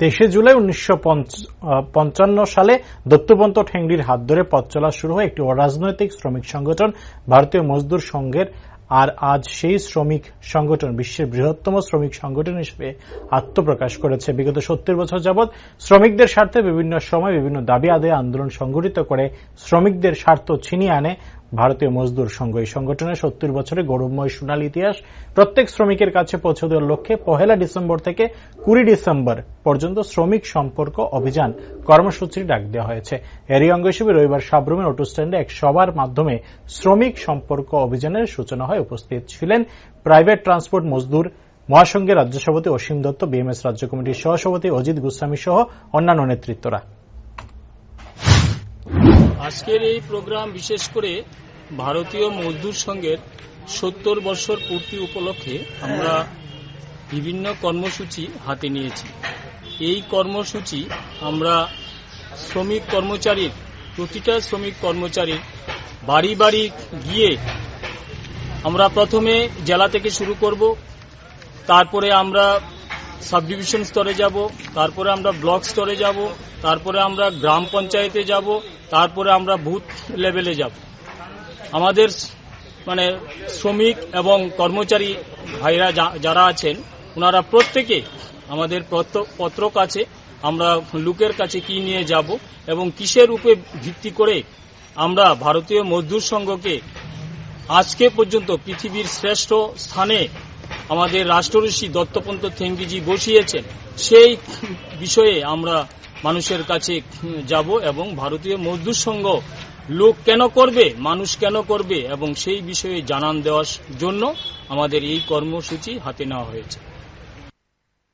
তেইশে জুলাই উনিশশো পঞ্চান্ন সালে দত্তপন্ত ঠেঙ্গড়ির হাত ধরে পথ চলা শুরু হয় একটি অরাজনৈতিক শ্রমিক সংগঠন। ভারতীয় মজদুর সংঘের আর আজ সেই শ্রমিক সংগঠন, বিশ্বের বৃহত্তম শ্রমিক সংগঠন হিসেবে আত্মপ্রকাশ করেছে। বিগত সত্তর বছর যাবৎ শ্রমিকদের স্বার্থে বিভিন্ন সময় বিভিন্ন দাবি আদায়ে আন্দোলন সংগঠিত করে শ্রমিকদের স্বার্থ ছিনিয়ে আনে। ভারতীয় মজদুর সংঘ এই সংগঠনের সত্তর বছরে গৌরবময় সোনালী ইতিহাস প্রত্যেক শ্রমিকের কাছে পৌঁছে দেওয়ার লক্ষ্যে পহেলা ডিসেম্বর থেকে কুড়ি ডিসেম্বর পর্যন্ত শ্রমিক সম্পর্ক অভিযান কর্মসূচির ডাক দেওয়া হয়েছে। এরই অঙ্গ হিসেবে রবিবার সাবরুমের অটো স্ট্যান্ডে এক সভার মাধ্যমে শ্রমিক সম্পর্ক অভিযানের সূচনা হয় উপস্থিত ছিলেন প্রাইভেট ট্রান্সপোর্ট মজদুর মহাসংঘের রাজ্য সভাপতি অসীম দত্ত, বিএমএস রাজ্য কমিটির সহসভাপতি অজিত গোস্বামী সহ অন্যান্য নেতৃত্বরা। আজকের এই প্রোগ্রাম বিশেষ করে ভারতীয় মজদুর সংঘের সত্তর বছর পূর্তি উপলক্ষে আমরা বিভিন্ন কর্মসূচি হাতে নিয়েছি। এই কর্মসূচি আমরা শ্রমিক কর্মচারীর, প্রতিটা শ্রমিক কর্মচারীর বাড়ি বাড়ি গিয়ে আমরা প্রথমে জেলা থেকে শুরু করব, তারপরে আমরা সাব ডিভিশন স্তরে যাব, তারপরে আমরা ব্লক স্তরে যাব, তারপরে আমরা গ্রাম পঞ্চায়েতে যাব তারপরে আমরা বুথ লেভেলে যাব। আমাদের মানে শ্রমিক এবং কর্মচারী ভাইরা যারা আছেন, ওনারা প্রত্যেকে আমাদের পত্র কাছে আমরা লোকের কাছে কি নিয়ে যাব এবং কিসের উপরে ভিত্তি করে আমরা ভারতীয় মজদুর সংঘকে আজকে পর্যন্ত পৃথিবীর শ্রেষ্ঠ স্থানে আমাদের রাষ্ট্রঋষি দত্তপন্ত থেঙ্গিজি বসিয়েছেন, সেই বিষয়ে আমরা মানুষের কাছে যাব এবং ভারতীয় মজদুর সংঘ লোক কেন করবে, মানুষ কেন করবে এবং সেই বিষয়ে জানান দেওয়ার জন্য আমাদের এই কর্মসূচি হাতে নেওয়া হয়েছে।